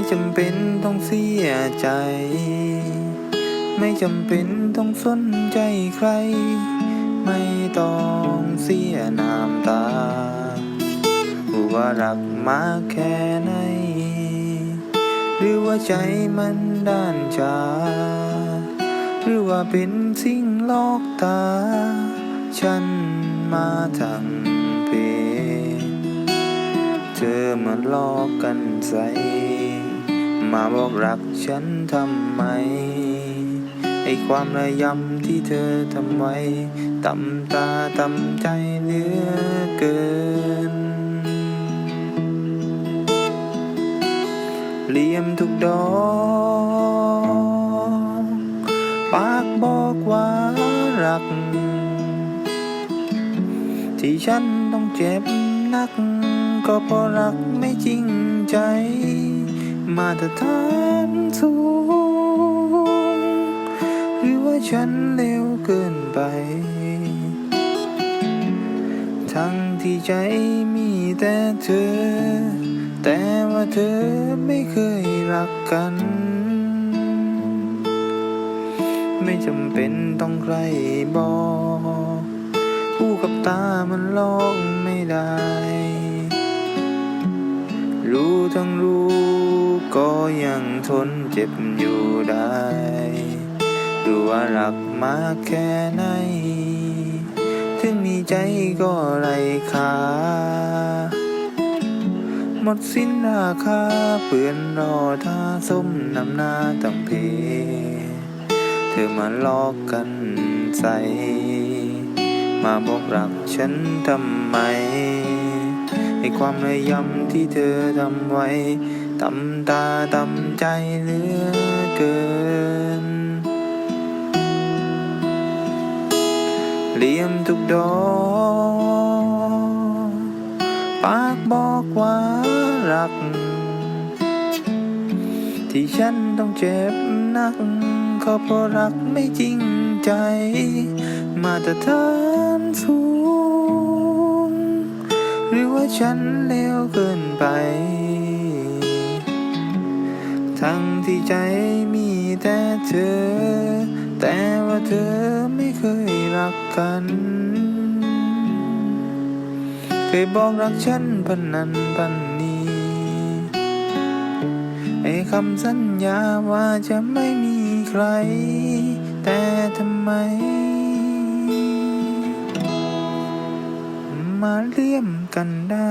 ไม่จำเป็นต้องเสียใจ ไม่จำเป็นต้องสนใจใคร ไม่ต้องเสียน้ำตา ว่ารักมากแค่ไหน หรือว่าใจมันด้านจาหรือว่าเป็นสิ่งลอกตา ฉันมาทางเพเธอมาลอกกันใส มาบอกรักฉันทำไม ไอความระยำที่เธอทำไว้ตำตาตำใจเหลือเกินเลี่ยมทุกดอกปากบอกว่ารัก ที่ฉันต้องเจ็บนัก ก็เพราะรักไม่จริงใจ มาตรฐานสูง หรือว่าฉันเลวเกินไป ทั้งที่ใจมีแต่เธอ แต่ว่าเธอไม่เคยรักกัน ไม่จำเป็นต้องใครบอกผู้กับตามันลอกไม่ได้ รู้ทั้งรู้ ก็ยังทนเจ็บอยู่ได้ดูว่ารักมากแค่ไหน ถึงมีใจก็ไรค่าหมดสิ้นราคาเปื่อนรอท่าส้มน้ำหน้าตั้งเพ เธอมาลอกกันใส มาบอกรักฉันทำไมให้ความระยำที่เธอทำไว้ ตำตาตำใจเหลือเกิน เลี่ยมทุกดอก ปากบอกว่ารัก ที่ฉันต้องเจ็บนักก็เพราะรักไม่จริงใจ มาตรฐานสูง หรือว่าฉันเลวเกินไป ทั้งที่ใจมีแต่เธอ แต่ว่าเธอไม่เคยรักกัน เคยบอกรักฉันพันนั้นพันนี้ไอ้คำสัญญาว่าจะไม่มีใคร แต่ทำไม มาเลี่ยมกันได้